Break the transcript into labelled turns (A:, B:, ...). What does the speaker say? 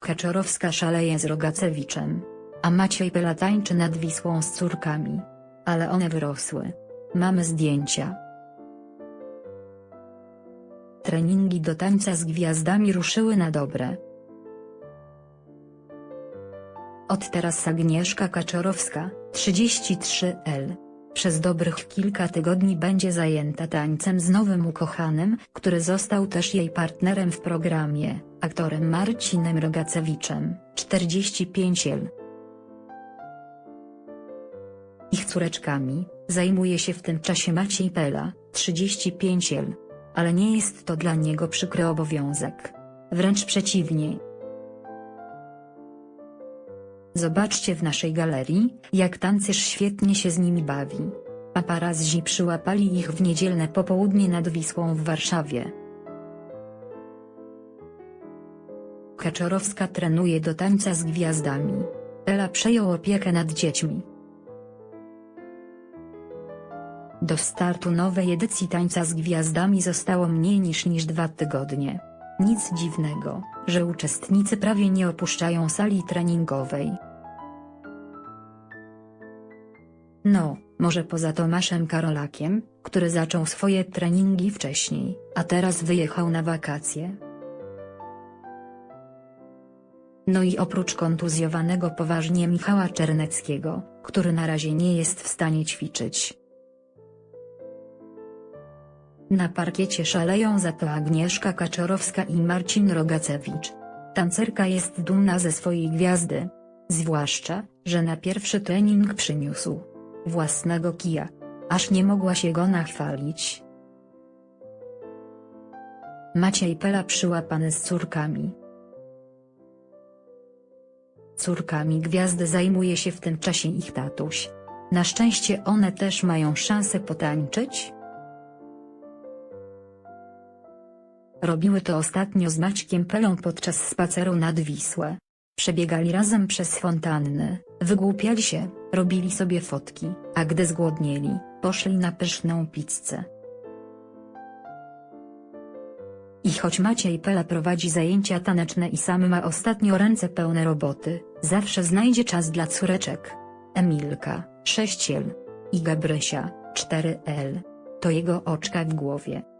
A: Kaczorowska szaleje z Rogacewiczem. A Maciej Pela tańczy nad Wisłą z córkami. Ale one wyrosły. Mamy zdjęcia. Treningi do tańca z gwiazdami ruszyły na dobre. Od teraz Agnieszka Kaczorowska, 33L. Przez dobrych kilka tygodni będzie zajęta tańcem z nowym ukochanym, który został też jej partnerem w programie, aktorem Marcinem Rogacewiczem, 45L. Ich córeczkami, zajmuje się w tym czasie Maciej Pela, 35L. Ale nie jest to dla niego przykry obowiązek. Wręcz przeciwnie. Zobaczcie w naszej galerii, jak tancerz świetnie się z nimi bawi. Paparazzi przyłapali ich w niedzielne popołudnie nad Wisłą w Warszawie. Kaczorowska trenuje do tańca z gwiazdami. Ela przejął opiekę nad dziećmi. Do startu nowej edycji Tańca z Gwiazdami zostało mniej niż niż dwa tygodnie. Nic dziwnego, że uczestnicy prawie nie opuszczają sali treningowej. No, może poza Tomaszem Karolakiem, który zaczął swoje treningi wcześniej, a teraz wyjechał na wakacje. No i oprócz kontuzjowanego poważnie Michała Czerneckiego, który na razie nie jest w stanie ćwiczyć. Na parkiecie szaleją za to Agnieszka Kaczorowska i Marcin Rogacewicz. Tancerka jest dumna ze swojej gwiazdy. Zwłaszcza, że na pierwszy trening przyniósł własnego kija. Aż nie mogła się go nachwalić. Maciej Pela przyłapany z córkami. Córkami gwiazdy zajmuje się w tym czasie ich tatuś. Na szczęście one też mają szansę potańczyć, Robiły to ostatnio z Maćkiem Pelą podczas spaceru nad Wisłę. Przebiegali razem przez fontanny, wygłupiali się, robili sobie fotki, a gdy zgłodnieli, poszli na pyszną pizzę. I choć Maciej Pela prowadzi zajęcia taneczne i sam ma ostatnio ręce pełne roboty, zawsze znajdzie czas dla córeczek. Emilka, 6L. I Gabrysia, 4L. To jego oczka w głowie.